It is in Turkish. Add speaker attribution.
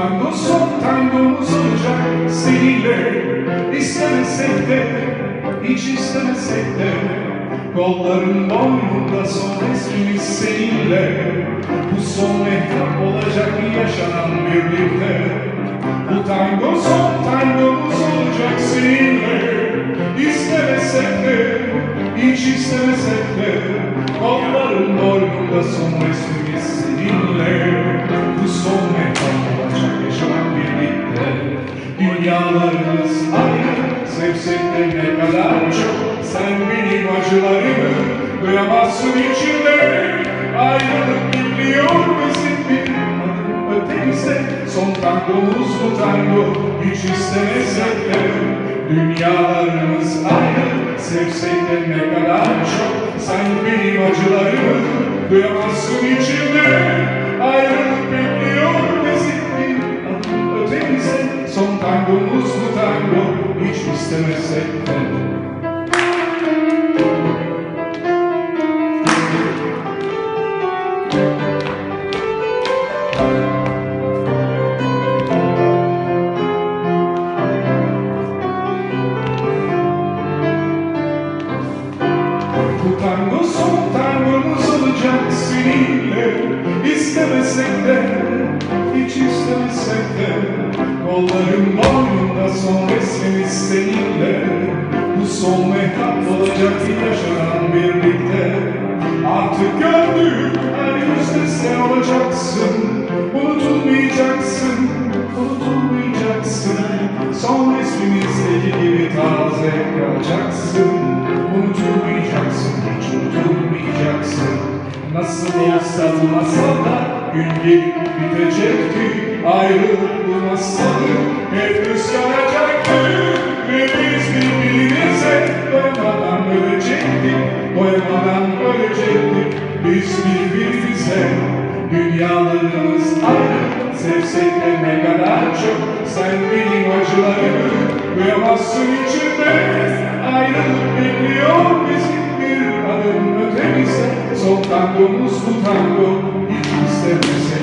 Speaker 1: tango son tangomuz olacak seninle İstemesek de hiç istemesek de Kolların boynunda son resmimiz seninle. Bu son mehtap olacak yaşanan birlikte Bu tango son tangomuz olacak seninle İstemesek de hiç istemesek de Kolların boynunda son resmimiz Dünyalarımız aynı Sevsek ne kadar çok. Sen benim acılarımı Duyamazsın içinde Ayrılık gidiyor bizim bir adım ötemize. Son tangomuz bu tango Hiç istemesek de. Dünyalarımız aynı Sevsek de ne kadar çok. Sen benim acılarımı Duyamazsın içinde İstemesek de Bu tango İstemesek de, hiç istemesek de Kolların boynunda son resmimiz seninle. Bu son mehtap olacak yaşanan birlikte. Artık gördük her yüzde sen olacaksın. Unutulmayacaksın, unutulmayacaksın. Son resmimizdeki gibi taze kalacaksın Bu masalda gün gelip bitecekti. Ayrılık bu masalı hep rüzgaracaktı Ve biz birbirimize doymadan ölecektik Doymadan ölecektik. Biz birbirimize Dünyalarımız aynı. Sevsek de ne kadar çok Sen benim acılarımı Duyamazsın içinde Ayrılık bekliyor bizim tangomuz bu tango Hiç istemez